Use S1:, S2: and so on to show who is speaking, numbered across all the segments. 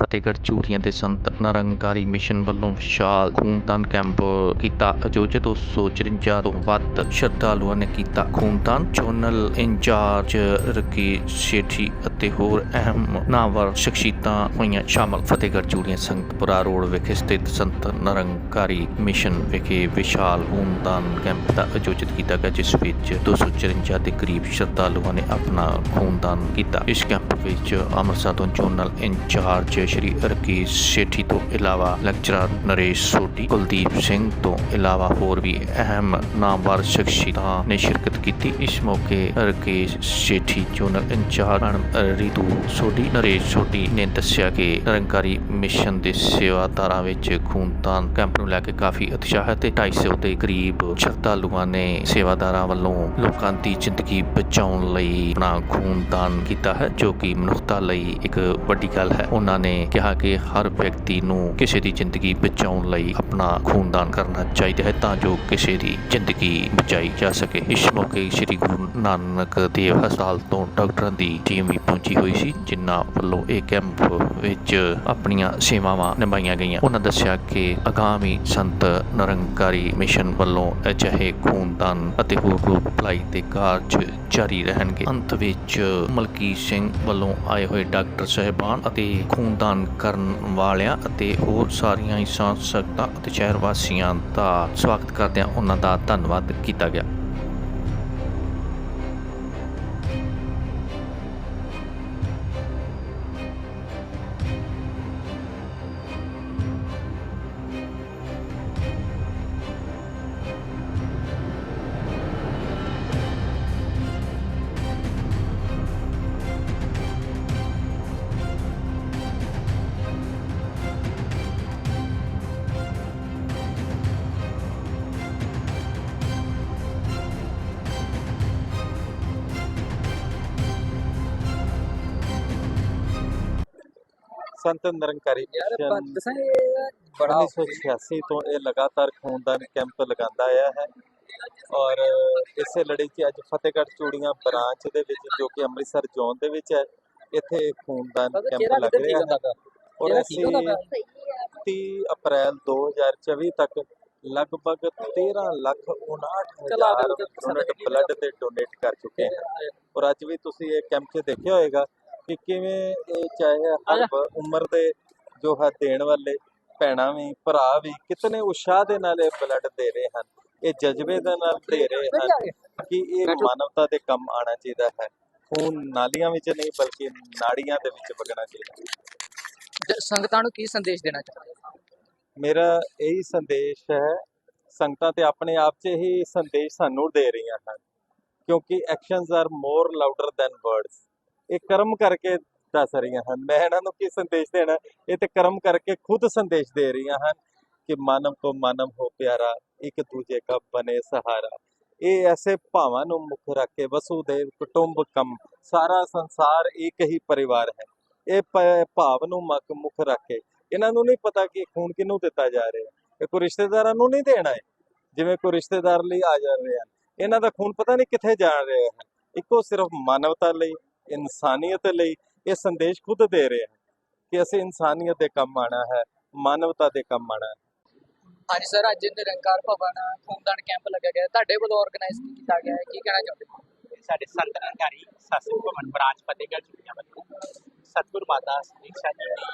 S1: ਫਤਿਹਗੜ੍ਹ ਚੂੜੀਆਂ ਦੇ ਸੰਤ ਨਿਰੰਕਾਰੀ ਮਿਸ਼ਨ ਵੱਲੋਂ ਵਿਸ਼ਾਲ ਖੂਨਦਾਨ ਕੈਂਪ ਕੀਤਾ, ਆਯੋਜਿਤ 254 ਤੋਂ ਵੱਧ ਸ਼ਰਧਾਲੂਆਂ ਨੇ ਕੀਤਾ ਖੂਨਦਾਨ। ਜੋਨਲ ਇੰਚਾਰਜ ਰਕੇਸ਼ ਸੇਠੀ ਅਤੇ ਹੋਰ ਅਹਿਮ ਨਾਮਵਰ ਸ਼ਖਸੀਅਤਾਂ ਹੋਈਆਂ ਸ਼ਾਮਲ। ਫਤਿਹਗੜ੍ਹ ਚੂੜੀਆਂ ਸੰਗਤਪੁਰਾ ਰੋਡ ਵਿਖੇ ਸਥਿਤ ਸੰਤ ਨਿਰੰਕਾਰੀ ਮਿਸ਼ਨ ਵਿਖੇ ਵਿਸ਼ਾਲ ਖੂਨਦਾਨ ਕੈਂਪ ਦਾ ਆਯੋਜਿਤ ਕੀਤਾ ਗਿਆ, ਜਿਸ ਵਿੱਚ 254 ਦੇ ਕਰੀਬ ਸ਼ਰਧਾਲੂਆਂ ਨੇ ਆਪਣਾ ਖੂਨਦਾਨ ਕੀਤਾ। ਇਸ ਕੈਂਪ ਵਿੱਚ ਅੰਮ੍ਰਿਤਸਰ ਤੋਂ zonal in charge Shri Rakesh Sethi ਤੋਂ ਇਲਾਵਾ ਲੈਕਚਰਰ ਨਰੇਸ਼ ਸੋਢੀ, ਕੁਲਦੀਪ ਸਿੰਘ ਤੋਂ ਇਲਾਵਾ ਹੋਰ ਵੀ ਅਹਿਮ ਨਾਮਵਰ ਸ਼ਖਸੀਅਤਾਂ ਨੇ ਸ਼ਿਰਕਤ ਕੀਤੀ। ਇਸ ਮੌਕੇ Rakesh Sethi zonal in charge Ritu Sodhi, Naresh Sodhi ਨੇ ਦੱਸਿਆ ਕਿ ਨਿਰੰਕਾਰੀ ਮਿਸ਼ਨ ਦੇ ਸੇਵਾਦਾਰਾਂ ਵਿੱਚ ਖੂਨਦਾਨ ਕੈਂਪ ਨੂੰ ਲੈ ਕੇ ਕਾਫੀ ਉਤਸ਼ਾਹ ਹੈ ਤੇ 250 ਦੇ ਕਰੀਬ ਸ਼ਰਧਾਲੂਆਂ ਨੇ ਸੇਵਾਦਾਰਾਂ ਵੱਲੋਂ ਲੋਕਾਂ ਦੀ ਜ਼ਿੰਦਗੀ ਬਚਾਉਣ ਲਈ ਆਪਣਾ ਖੂਨਦਾਨ ਕੀਤਾ ਹੈ, ਜੋ ਕਿ ਮਨੁੱਖਤਾ ਲਈ ਇੱਕ ਵੱਡੀ ਗੱਲ ਹੈ। ਉਹਨਾਂ ਨੇ ਕਿਹਾ ਕਿ ਹਰ ਵਿਅਕਤੀ ਨੂੰ ਕਿਸੇ ਦੀ ਜ਼ਿੰਦਗੀ ਬਚਾਉਣ ਲਈ ਆਪਣਾ ਖੂਨਦਾਨ ਕਰਨਾ ਚਾਹੀਦਾ ਹੈ ਤਾਂ ਜੋ ਕਿਸੇ ਦੀ ਜ਼ਿੰਦਗੀ ਬਚਾਈ ਜਾ ਸਕੇ। ਇਸ ਮੌਕੇ ਸ੍ਰੀ ਗੁਰੂ ਨਾਨਕ ਦੇਵ ਹਸਪਤਾਲ ਤੋਂ ਡਾਕਟਰਾਂ ਦੀ ਟੀਮ ਵੀ ਪਹੁੰਚੀ ਹੋਈ ਸੀ, ਜਿਨ੍ਹਾਂ ਵੱਲੋਂ ਇਹ ਕੈਂਪ ਵਿੱਚ ਆਪਣੀਆਂ ਸੇਵਾਵਾਂ ਨਿਭਾਈਆਂ ਗਈਆਂ। ਉਹਨਾਂ ਦੱਸਿਆ ਕਿ ਆਗਾਮੀ ਸੰਤ ਨਿਰੰਕਾਰੀ ਮਿਸ਼ਨ ਵੱਲੋਂ ਅਜਿਹੇ ਖੂਨਦਾਨ ਅਤੇ ਹੋਰ ਗਰੁੱਪ ਭਲਾਈ ਦੇ ਕਾਰਜ ਜਾਰੀ ਰਹਿਣਗੇ। ਅੰਤ ਵਿੱਚ ਮਲਕੀ ਸਿੰਘ ਵੱਲੋਂ ਆਏ ਹੋਏ ਡਾਕਟਰ, ਸਹਿਬਾਨ ਅਤੇ ਖੂਨਦਾਨ ਕਰਨ ਵਾਲਿਆਂ ਅਤੇ ਹੋਰ ਸਾਰੀਆਂ ਹੀ ਸਾਂਝ ਸੰਗਤਾਂ ਅਤੇ ਸ਼ਹਿਰ ਵਾਸੀਆਂ ਦਾ ਸਵਾਗਤ ਕਰਦਿਆਂ ਉਹਨਾਂ ਦਾ ਧੰਨਵਾਦ ਕੀਤਾ ਗਿਆ।
S2: ਸੰਤ ਨਿਰੰਕਾਰੀ
S3: ਯਾਰ ਦੱਸਾਂ ਇਹ ਬੜਾ
S2: 1986 ਤੋਂ ਇਹ ਲਗਾਤਾਰ ਖੂਨਦਾਨ ਕੈਂਪ ਲਗਾਉਂਦਾ ਆਇਆ ਹੈ। ਔਰ ਇਸੇ ਲੜੀ 'ਚ ਅੱਜ ਫਤਿਹਗੜ੍ਹ ਚੂੜੀਆਂ ਬ੍ਰਾਂਚ ਦੇ ਵਿੱਚ ਜੋ ਕਿ ਅੰਮ੍ਰਿਤਸਰ ਜ਼ੋਨ ਦੇ ਵਿੱਚ ਹੈ ਇੱਥੇ ਖੂਨਦਾਨ ਕੈਂਪ ਲੱਗ ਰਿਹਾ ਹੈ। ਔਰ ਅਸੀਂ
S3: ਪਿਆ
S2: 30 ਅਪ੍ਰੈਲ 2024 ਤੱਕ ਲਗਭਗ 13 ਲੱਖ 59
S3: ਚਲਾ
S2: ਹਜ਼ਾਰ ਯੂਨਿਟ ਬਲੱਡ ਦੇ ਡੋਨੇਟ ਕਰ ਚੁੱਕੇ ਹਾਂ। ਔਰ ਅੱਜ ਵੀ ਤੁਸੀਂ ਇਹ ਕੈਂਪ 'ਚ ਦੇਖਿਆ ਹੋਵੇਗਾ ਕਿ ਕਿਵੇਂ ਇਹ ਚਾਹੇ ਹਰ ਉਮਰ ਦੇ ਜੋ ਹੈ ਦੇਣ ਵਾਲੇ ਭੈਣਾਂ ਵੀ ਭਰਾ ਵੀ ਕਿਤਨੇ ਉਤਸ਼ਾਹ ਦੇ ਨਾਲ ਇਹ ਬਲੱਡ ਦੇ ਰਹੇ ਹਨ ਇਹ ਜਜ਼ਬੇ ਦੇ ਨਾਲ ਦੇ ਰਹੇ ਹਨ ਕਿ ਇਹ। ਮਾਨਵਤਾ ਦੇ ਕੰਮ ਆਣਾ ਚਾਹੀਦਾ ਹੈ। ਖੂਨ ਨਾਲੀਆਂ ਵਿੱਚ ਨਹੀਂ ਬਲਕਿ ਨਾੜੀਆਂ ਦੇ ਵਿੱਚ ਵਗਣਾ ਚਾਹੀਦਾ
S3: ਸੰਗਤਾਂ ਨੂੰ ਕੀ ਸੰਦੇਸ਼ ਦੇਣਾ ਚਾਹੁੰਦੇ?
S2: ਮੇਰਾ ਇਹੀ ਸੰਦੇਸ਼ ਹੈ ਸੰਗਤਾਂ ਤੇ ਆਪਣੇ ਆਪ 'ਚ ਹੀ ਸੰਦੇਸ਼ ਸਾਨੂੰ ਦੇ ਰਹੀਆਂ ਹਨ ਕਿਉਂਕਿ actions are more louder than words ਇਹ ਕਰਮ ਕਰਕੇ ਦੱਸ ਰਹੀਆਂ ਹਨ। ਮੈਂ ਇਹਨਾਂ ਨੂੰ ਕੀ ਸੰਦੇਸ਼ ਦੇਣਾ? ਇਹ ਤੇ ਕਰਮ ਕਰਕੇ ਖੁਦ ਸੰਦੇਸ਼ ਦੇ ਰਹੀਆਂ ਹਨ ਕਿ ਮਾਨਵ ਤੋਂ ਮਾਨਵ ਹੋ ਪਿਆਰਾ, ਇੱਕ ਦੂਜੇ ਕਾ ਬਨੇ ਸਹਾਰਾ। ਇਹ ਐਸੇ ਭਾਵਾਂ ਨੂੰ ਮੁੱਖ ਰੱਖ ਕੇ ਵਸੂਦੇਵ ਕੁਟੁੰਬਕਮ ਸਾਰਾ ਸੰਸਾਰ ਇੱਕ ਹੀ ਪਰਿਵਾਰ ਹੈ। ਇਹ ਭਾਵ ਨੂੰ ਮੱਕ, ਮੁੱਖ ਰੱਖ ਕੇ। ਇਹਨਾਂ ਨੂੰ ਨਹੀਂ ਪਤਾ ਕਿ ਖੂਨ ਕਿਹਨੂੰ ਦਿੱਤਾ ਜਾ ਰਿਹਾ ਹੈ। ਇਹ ਕੋਈ ਰਿਸ਼ਤੇਦਾਰਾਂ ਨੂੰ ਨਹੀਂ ਦੇਣਾ ਹੈ, ਜਿਵੇਂ ਕੋਈ ਰਿਸ਼ਤੇਦਾਰ ਲਈ ਆ ਜਾ ਰਹੇ ਹਨ। ਇਹਨਾਂ ਦਾ ਖੂਨ ਪਤਾ ਨਹੀਂ ਕਿੱਥੇ ਜਾ ਰਿਹਾ ਹੈ। ਇੱਕੋ ਸਿਰਫ ਮਾਨਵਤਾ ਲਈ ਇਨਸਾਨੀਅਤ ਲਈ ਇਹ ਸੰਦੇਸ਼ ਖੁਦ ਦੇ ਰਹੇ ਹਨ ਕਿ ਅਸੀਂ ਇਨਸਾਨੀਅਤ ਦੇ ਕੰਮ ਆਣਾ ਹੈ ਮਾਨਵਤਾ ਦੇ ਕੰਮ ਆਣਾ ਹੈ।
S3: ਹਾਂਜੀ ਸਰ ਅੱਜ ਨਿਰੰਕਾਰ ਭਵਨ ਖੂਨਦਾਨ ਕੈਂਪ ਲੱਗਿਆ ਗਿਆ ਹੈ। ਤੁਹਾਡੇ ਵੱਲੋਂ ਆਰਗੇਨਾਈਜ਼ ਕੀਤਾ ਗਿਆ ਹੈ? ਕੀ ਕਹਿਣਾ ਚਾਹੁੰਦੇ ਹੋ?
S4: ਸਾਡੇ ਸੰਤ ਨਿਰੰਕਾਰੀ ਸਾਸਨ ਭਵਨ ਬ੍ਰਾਂਚ ਫਤਿਹਗੜ੍ਹ ਚੁੜੀਆਂ ਵੱਲੋਂ ਸਤਿਗੁਰ ਮਾਤਾ ਦੀਕਸ਼ਾ ਜੀ ਦੀ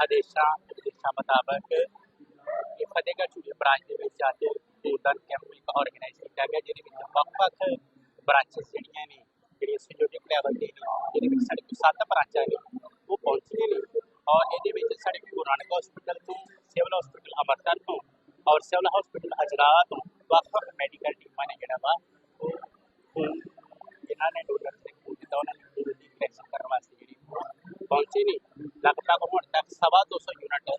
S4: ਆਦੇਸ਼ਾਂ ਨਿਰਦੇਸ਼ਾਂ ਮੁਤਾਬਕ ਇਹ ਫਤਿਹਗੜ੍ਹ ਚੁੜੀਆਂ ਬ੍ਰਾਂਚ ਦੇ ਵਿੱਚ ਅੱਜ ਖੂਨਦਾਨ ਕੈਂਪ ਇੱਕ ਆਰਗੇਨਾਈਜ਼ ਕੀਤਾ ਗਿਆ ਜਿਹਦੇ ਵਿੱਚ ਵੱਖ-ਵੱਖ ਬ੍ਰਾਂਚਸ ਜਿਹੜੀਆਂ ਨੇ ਜਿਹੜੀਆਂ ਸੰਯੋਜਕ ਲੈਵਲ ਤੇ ਜਿਹਦੇ ਵਿੱਚ ਸਾਡੇ ਕੋਲ ਸੱਤ ਬ੍ਰਾਂਚਾਂ ਨੇ ਉਹ ਪਹੁੰਚੀਆਂ ਨੇ ਔਰ ਇਹਦੇ ਵਿੱਚ ਸਾਡੇ ਕੋਲ ਗੁਰੂ ਹਸਪੀਟਲ ਤੋਂ ਸਿਵਲ ਹਸਪੀਟਲ ਅੰਮ੍ਰਿਤਸਰ ਤੋਂ ਔਰ ਸਿਵਲ ਹਸਪੀਟਲ ਅਜਰਾ ਤੋਂ ਵੱਖ ਮੈਡੀਕਲ ਟੀਮਾਂ ਨੇ ਜਿਹੜਾ ਵਾ ਉਹ ਜਿਨ੍ਹਾਂ ਨੇ ਡੋਨਰ ਦੇ ਖੂਨ ਦਿੱਤਾ ਉਹਨਾਂ ਨੇ ਖੂਨ ਦੀ ਕਲੈਕਸ਼ਨ ਕਰਨ ਵਾਸਤੇ ਜਿਹੜੀ ਪਹੁੰਚੇ ਨੇ ਲਗਭਗ ਹੁਣ ਤੱਕ ਸਵਾ 200 ਯੂਨਿਟ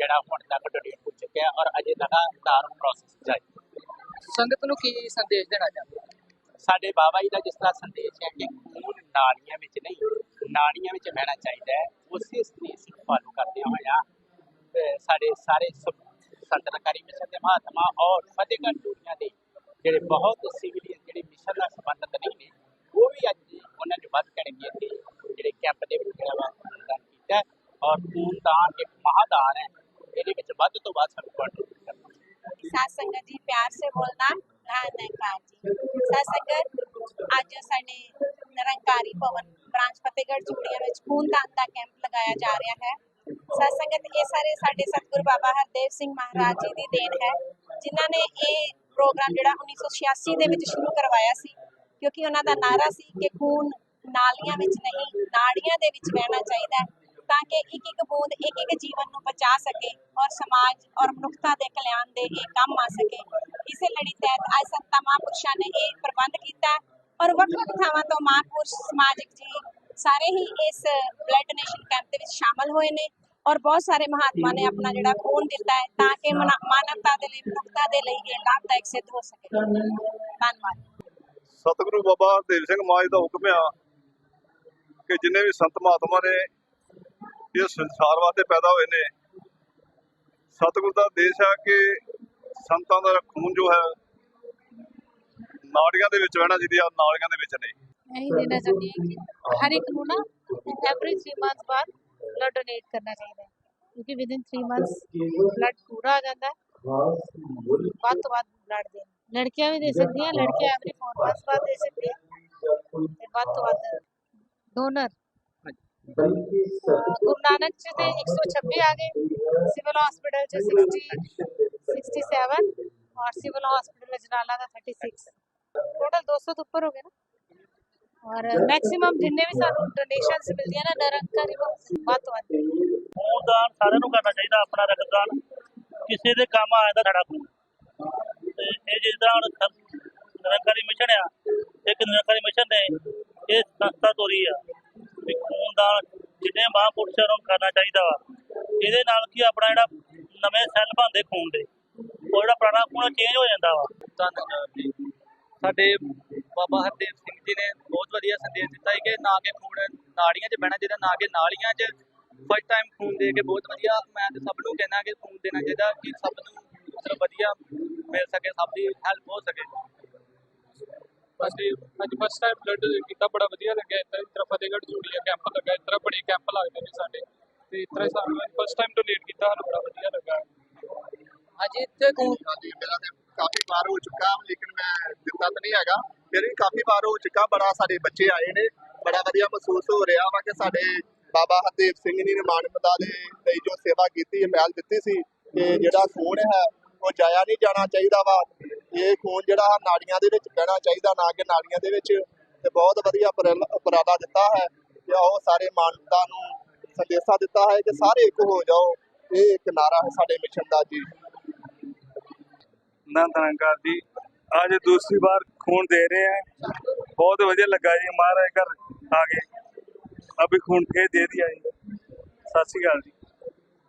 S4: ਜਿਹੜਾ ਹੁਣ ਤੱਕ ਡੋਨੇਟ ਹੋ ਚੁੱਕਿਆ ਔਰ ਅਜੇ ਲਗਾਤਾਰ ਪ੍ਰੋਸੈਸ ਜਾਰੀ
S3: ਸੰਗਤ ਨੂੰ ਕੀ ਸੰਦੇਸ਼ ਦੇਣਾ ਚਾਹੁੰਦੇ
S4: ਸਾਡੇ ਬਾਬਾ ਜੀ ਦਾ ਜਿਸ ਤਰ੍ਹਾਂ ਸੰਦੇਸ਼ ਹੈ ਕਿ ਖੂਨ ਨਾਲੀਆਂ ਵਿੱਚ ਨਹੀਂ ਨਾਲੀਆਂ ਵਿੱਚ ਬਹਿਣਾ ਚਾਹੀਦਾ ਹੈ, ਉਸੇ ਸੰਦੇਸ਼ ਨੂੰ ਫਾਲੋ ਕਰਦੇ ਹੋਇਆ ਅਹ ਸਾਡੇ ਸਾਰੇ ਸੰਤਨਕਾਰੀ ਮਿਸ਼ਨ ਦੇ ਮਹਾਤਮਾ ਔਰ ਫਤਿਹਗੜ੍ਹ ਚੂੜੀਆਂ ਦੇ ਜਿਹੜੇ ਬਹੁਤ ਸਿਵਲੀਅਨ ਜਿਹੜੇ ਮਿਸ਼ਨ ਨਾਲ ਸੰਬੰਧਿਤ ਨਹੀਂ ਨੇ, ਉਹ ਵੀ ਅੱਜ ਉਹਨਾਂ ਨੇ ਵੱਧ ਚੜ੍ਹ ਕੇ ਇੱਥੇ ਜਿਹੜੇ ਕੈਂਪ ਦੇ ਵਿੱਚ ਜਿਹੜਾ ਵਾ ਕੀਤਾ ਔਰ ਖੂਨਦਾਨ ਇੱਕ ਮਹਾਦਾਨ ਹੈ, ਇਹਦੇ ਵਿੱਚ ਵੱਧ ਤੋਂ ਵੱਧ ਸਾਨੂੰ
S5: ਸਾਧ ਸੰਗਤ ਜੀ ਪਿਆਰ ਸੇ ਬੋਲਣਾ ਧਿਆਨ ਨਿਰੰਕਾਰ ਜੀ ਸਾਧ ਸੰਗਤ ਅੱਜ ਸਾਡੇ ਨਿਰੰਕਾਰੀ ਭਵਨ ਬ੍ਰਾਂਚ ਫਤਿਹਗੜ੍ਹ ਚੂੜੀਆਂ ਵਿੱਚ ਖੂਨਦਾਨ ਦਾ ਕੈਂਪ ਲਗਾਇਆ ਜਾ ਰਿਹਾ ਹੈ ਸਾਧ ਸੰਗਤ ਇਹ ਸਾਰੇ ਸਾਡੇ ਸਤਿਗੁਰੂ ਬਾਬਾ ਹਰਦੇਵ ਸਿੰਘ ਮਹਾਰਾਜ ਜੀ ਦੀ ਦੇਣ ਹੈ ਜਿਨ੍ਹਾਂ ਨੇ ਇਹ ਪ੍ਰੋਗਰਾਮ ਜਿਹੜਾ 1986 ਦੇ ਵਿੱਚ ਸ਼ੁਰੂ ਕਰਵਾਇਆ ਸੀ ਕਿਉਂਕਿ ਉਹਨਾਂ ਦਾ ਨਾਰਾ ਸੀ ਕਿ ਖੂਨ ਨਾਲੀਆਂ ਵਿੱਚ ਨਹੀਂ ਨਾੜੀਆਂ ਦੇ ਵਿੱਚ ਵਹਿਣਾ ਚਾਹੀਦਾ ਹੈ ਤਾਂ ਕਿ ਇੱਕ ਇੱਕ ਬੂੰਦ, ਇੱਕ ਇੱਕ ਜੀਵਨ ਨੂੰ ਬਚਾ ਸਕੇ ਔਰ ਸਮਾਜ ਔਰ ਮਨੁੱਖਤਾ ਦੇ ਕਲਿਆਣ ਦੇ ਇਹ ਕੰਮ ਆ ਸਕੇ। ਇਸੇ ਲੜੀ ਤਹਿਤ ਅੱਜ ਸੰਤਾਂ ਮਹਾਂਪੁਰਸ਼ਾਂ ਨੇ ਇਹ ਪ੍ਰਬੰਧ ਕੀਤਾ ਔਰ ਵੱਖ ਵੱਖ ਥਾਵਾਂ ਤੋਂ ਮਹਾਂਪੁਰਸ਼ ਸਮਾਜਿਕ ਜੀ ਸਾਰੇ ਹੀ ਇਸ ਬਲੱਡ ਡੋਨੇਸ਼ਨ ਕੈਂਪ ਦੇ ਵਿੱਚ ਸ਼ਾਮਲ ਹੋਏ ਨੇ ਔਰ ਬਹੁਤ ਸਾਰੇ ਮਹਾਤਮਾ ਨੇ ਆਪਣਾ ਜਿਹੜਾ ਖੂਨ ਦਿੱਤਾ ਹੈ ਤਾਂ ਕਿ ਮਨਾ- ਮਾਨਵਤਾ ਦੇ ਲਈ, ਮਨੁੱਖਤਾ ਦੇ ਲਈ ਇਹ ਲਾਭਦਾਇਕ ਸਿੱਧ ਹੋ ਸਕੇ। ਧੰਨਵਾਦ।
S6: ਸਤਿਗੁਰੂ ਬਾਬਾ ਦੇਵ ਸਿੰਘ ਮਹਾਰਾਜ ਦਾ ਹੁਕਮ ਆ ਕਿ ਜਿੰਨੇ ਵੀ ਸੰਤ ਮਹਾਤਮਾ ਨੇ ਇਹ ਸੰਸਾਰ ਵਾਸਤੇ ਪੈਦਾ ਹੋਏ ਨੇ। ਸਤਿਗੁਰ ਦਾ ਦੇਸ਼ ਹੈ ਕਿ ਸੰਤਾਂ ਦਾ ਖੂਨ ਜੋ ਹੈ, ਨਾੜੀਆਂ ਦੇ ਵਿੱਚ ਵਹਿਣਾ ਜਿਹਦੀ ਆ ਨਾੜੀਆਂ ਦੇ ਵਿੱਚ ਨਹੀਂ।
S7: ਇਹੀ ਦੇਣਾ ਚਾਹੁੰਦੀ ਹਰ ਇੱਕ ਨੂੰ ਨਾ ਐਵਰੀ 3 ਮੰਥਸ ਬਾਅਦ ਬਲੱਡ ਡੋਨੇਟ ਕਰਨਾ ਚਾਹੀਦਾ ਕਿਉਂਕਿ ਵਿਦ ਇਨ ਮੰਥਸ ਬਲੱਡ ਪੂਰਾ ਆ ਜਾਂਦਾ ਹੈ। ਤੋਂ ਵੱਧ ਬਲੱਡ ਦੇ ਲੜਕੀਆਂ ਵੀ ਦੇ ਸਕਦੀਆਂ, ਲੜਕੀਆਂ ਐਵਰੀ 4 ਮੰਥਸ ਬਾਅਦ ਦੇ ਸਕਦੀਆਂ। ਵੱਧ ਤੋਂ ਵੱਧ ਡੋਨਰ ਗੁਰੂ ਨਾਨਕ ਜੀ ਦੇ 126 ਆ ਗਏ। ਸਿਵਲ ਹਸਪੀਟਲ ਚ 60 67 ਔਰ ਸਿਵਲ ਹਸਪੀਟਲ ਜਨਾਲਾ ਦਾ 36 ਟੋਟਲ 200 ਤੋਂ ਉੱਪਰ ਹੋ ਗਏ ਨਾ। ਔਰ ਮੈਕਸਿਮਮ ਜਿੰਨੇ ਵੀ ਸਾਨੂੰ ਡੋਨੇਸ਼ਨਸ ਮਿਲਦੀਆਂ ਨਾ ਨਿਰੰਕਾਰੀ ਵੱਧ ਤੋਂ ਵੱਧ।
S8: ਖੂਨਦਾਨ ਸਾਰਿਆਂ ਨੂੰ ਕਰਨਾ ਚਾਹੀਦਾ ਆਪਣਾ ਰਕਤਦਾਨ। ਕਿਸੇ ਦੇ ਕੰਮ ਆ ਜਾਂਦਾ ਸਾਡਾ ਖੂਨ ਤੇ ਇਹ ਜਿਸ ਤਰ੍ਹਾਂ ਹੁਣ ਨਿਰੰਕਾਰੀ ਮਿਸ਼ਨ ਆ ਇੱਕ ਨਿਰੰਕਾਰੀ ਮਿਸ਼ਨ ਨੇ ਇਹ ਸੰਸਥਾ ਤੋਰੀ ਆ। ਵੀ ਜਿੰਨੇ ਮਹਾਂਪੁਰਸ਼ਾਂ ਨੂੰ ਕਰਨਾ ਚਾਹੀਦਾ ਵਾ। ਇਹਦੇ ਨਾਲ ਕੀ ਆਪਣਾ ਜਿਹੜਾ ਨਵੇਂ ਸੈੱਲ ਬਣਦੇ ਖੂਨ ਦੇ, ਉਹ ਜਿਹੜਾ ਪੁਰਾਣਾ ਖੂਨ ਚੇਂਜ ਹੋ ਜਾਂਦਾ ਵਾ।
S3: ਧੰਨਵਾਦ ਜੀ। ਸਾਡੇ ਬਾਬਾ ਹਰਦੇਵ ਸਿੰਘ ਜੀ ਨੇ ਬਹੁਤ ਵਧੀਆ ਸੰਦੇਸ਼ ਦਿੱਤਾ ਕਿ ਨਾ ਕਿ ਖੂਨ ਨਾੜੀਆਂ 'ਚ ਬਹਿਣਾ ਚਾਹੀਦਾ, ਨਾ ਕਿ ਨਾਲੀਆਂ 'ਚ। ਫਸਟ ਟਾਈਮ ਖੂਨ ਦੇ ਕੇ ਬਹੁਤ ਵਧੀਆ, ਮੈਂ ਤੇ ਸਭ ਨੂੰ ਕਹਿਣਾ ਕਿ ਖੂਨ ਦੇਣਾ ਚਾਹੀਦਾ, ਕਿ ਸਭ ਨੂੰ ਵਧੀਆ ਮਿਲ ਸਕੇ, ਸਭ ਦੀ ਹੈਲਪ ਹੋ ਸਕੇ।
S9: ਅਸੀਂ ਅੱਜ ਫਸਟ ਟਾਈਮ ਬਲੱਡ ਕੀਤਾ ਬੜਾ ਵਧੀਆ ਲੱਗਿਆ ਇਸ ਤਰ੍ਹਾਂ ਇਸ ਤਰ੍ਹਾਂ ਫਤਿਹਗੜ੍ਹ ਚੂੜੀਆ ਕੈਂਪ ਲੱਗਾ ਇਸ ਤਰ੍ਹਾਂ ਬੜੇ ਕੈਂਪ ਲੱਗਦੇ ਨੇ ਸਾਡੇ। ਤੇ ਇਸ ਤਰ੍ਹਾਂ ਸਾਨੂੰ ਫਸਟ ਟਾਈਮ ਡੋਨੇਟ ਕੀਤਾ ਸਾਨੂੰ ਬੜਾ ਵਧੀਆ ਲੱਗਾ।
S3: ਹਾਂਜੀ ਇੱਥੇ
S6: ਮੇਰਾ ਤੇ ਕਾਫੀ ਵਾਰ ਹੋ ਚੁੱਕਾ ਲੇਕਿਨ ਮੈਂ ਦਿੱਤਾ ਤਾਂ ਨਹੀਂ ਹੈਗਾ। ਫਿਰ ਵੀ ਕਾਫੀ ਵਾਰ ਹੋ ਚੁੱਕਾ ਬੜਾ ਸਾਡੇ ਬੱਚੇ ਆਏ ਨੇ। ਬੜਾ ਵਧੀਆ ਮਹਿਸੂਸ ਹੋ ਰਿਹਾ ਵਾ ਕਿ ਸਾਡੇ ਬਾਬਾ ਹਰਦੇਵ ਸਿੰਘ ਜੀ ਨੇ ਮਾਨਵਤਾ ਦੇ ਲਈ ਜੋ ਸੇਵਾ ਕੀਤੀ ਹੈ ਪਹਿਲ ਦਿੱਤੀ ਸੀ। ਕਿ ਜਿਹੜਾ ਖੂਨ ਹੈ ਉਹ ਜਾਇਆ ਨਹੀਂ ਜਾਣਾ ਚਾਹੀਦਾ ਵਾ। ਇਹ ਖੂਨ ਜਿਹੜਾ ਨਾੜੀਆਂ ਦੇ ਵਿੱਚ ਬਹਿਣਾ ਚਾਹੀਦਾ, ਨਾ ਕਿ ਨਾੜੀਆਂ ਦੇ ਵਿੱਚ। ਤੇ ਬਹੁਤ ਵਧੀਆ ਉਪਰਾਲਾ ਦਿੱਤਾ ਹੈ ਤੇ ਉਹ ਸਾਰੇ ਮਾਨਵਤਾ ਨੂੰ ਸੰਦੇਸ਼ਾ ਦਿੱਤਾ ਹੈ ਕਿ ਸਾਰੇ ਇੱਕ ਹੋ ਜਾਓ। ਇਹ ਇੱਕ ਨਾਰਾ ਹੈ ਸਾਡੇ ਮਿਸ਼ਨ ਦਾ ਜੀ।
S10: ਨਾ ਧੰਨਵਾਦ ਜੀ। ਅੱਜ ਦੂਸਰੀ ਵਾਰ ਖੂਨ ਦੇ ਰਹੇ ਆ। ਬਹੁਤ ਵਧੀਆ ਲੱਗਾ ਜੀ। ਮਹਾਰਾਜ ਘਰ ਆ ਗਏ। ਅਭੀ ਖੂਨ ਫੇਰ ਦੇ ਦਿਆ ਜੀ। ਸਤਿ ਸ਼੍ਰੀ ਅਕਾਲ